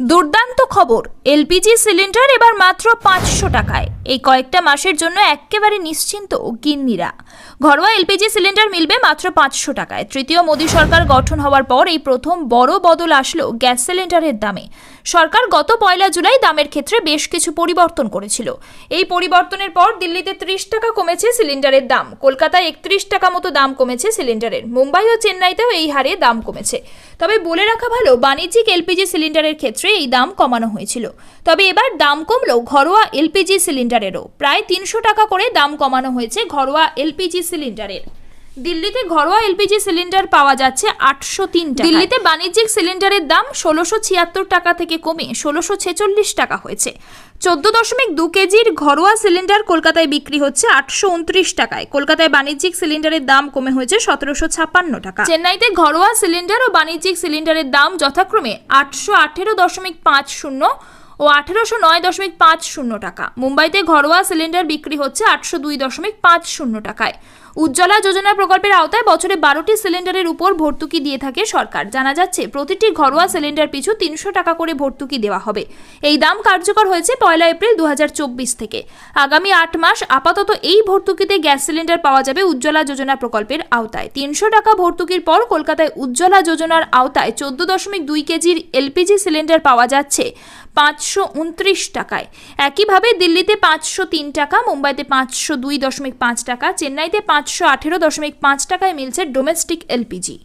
দুর্দান্ত খবর LPG cylinder এবার মাত্র পাঁচশো টাকায়। এই কয়েকটা মাসের জন্য একেবারে নিশ্চিন্ত গিন্নিরা। ঘরোয়া এলপিজি সিলিন্ডার মিলবে মাত্র পাঁচশো টাকায়। তৃতীয় মোদী সরকার গঠন হওয়ার পর এই প্রথম বড় বদল আসলো গ্যাস সিলিন্ডারের দামে। সরকার গত পয়লা জুলাই দামের ক্ষেত্রে বেশ কিছু পরিবর্তন করেছিল। এই পরিবর্তনের পর দিল্লিতে ত্রিশ টাকা কমেছে সিলিন্ডারের দাম। কলকাতায় একত্রিশ টাকা মতো দাম কমেছে সিলিন্ডারের। মুম্বাই ও চেন্নাইতেও এই হারে দাম কমেছে। তবে বলে রাখা ভালো, বাণিজ্যিক এলপিজি সিলিন্ডারের ক্ষেত্রে এই দাম কমানো হয়েছিল। তবে এবার দাম কমলেও ঘরোয়া এলপিজি সিলিন্ডারেরও। প্রায় তিনশো টাকা করে দাম কমানো হয়েছে ঘরোয়া এলপিজি সিলিন্ডারের। দিল্লিতে ঘরোয়া এলপিজি সিলিন্ডার পাওয়া যাচ্ছে আটশো তিন দিল্লিতে বাণিজ্যিক সিলিন্ডারের দাম ষোলোশো ছিয়াত্তর টাকা থেকে কমে ষোলোশো ছেচল্লিশ টাকা হয়েছে। চোদ্দ দশমিক দু কেজির ঘরোয়া সিলিন্ডার কলকাতায় বিক্রি হচ্ছে আটশো উনত্রিশ টাকায়। কলকাতায় বাণিজ্যিক সিলিন্ডারের দাম কমে হয়েছে সতেরোশো ছাপ্পান্ন টাকা। চেন্নাইতে ঘরোয়া সিলিন্ডার ও বাণিজ্যিক সিলিন্ডারের দাম যথাক্রমে আটশো আঠেরো দশমিক পাঁচ শূন্য ও আঠেরোশো নয় দশমিক পাঁচ শূন্য টাকা। মুম্বাইতে ঘরোয়া সিলিন্ডার বিক্রি হচ্ছে আটশো দুই দশমিক পাঁচ শূন্য টাকায়। উজ্জ্বলা যোজনা প্রকল্পের আওতায় বছরে বারোটি সিলিন্ডারের উপর ভর্তুকি দিয়ে থাকে সরকার। জানা যাচ্ছে, প্রতিটি ঘরোয়া সিলিন্ডার পিছু তিনশো টাকা করে ভর্তুকি দেওয়া হবে। এই দাম কার্যকর হয়েছে পয়লা এপ্রিল দু হাজার চব্বিশ থেকে। আগামী আট মাস আপাতত এই ভর্তুকিতে গ্যাস সিলিন্ডার পাওয়া যাবে উজ্জ্বলা যোজনা প্রকল্পের আওতায়। তিনশো টাকা ভর্তুকির পর কলকাতায় উজ্জ্বলা যোজনার আওতায় চোদ্দ দশমিক দুই কেজির এলপিজি সিলিন্ডার পাওয়া যাচ্ছে পাঁচশো উনত্রিশ টাকায়। একইভাবে দিল্লিতে পাঁচশো তিন টাকা, মুম্বাইতে পাঁচশো দুই দশমিক পাঁচ টাকা, চেন্নাইতে পাঁচশো আঠেরো দশমিক পাঁচ টাকায় মিলছে ডোমেস্টিক এলপিজি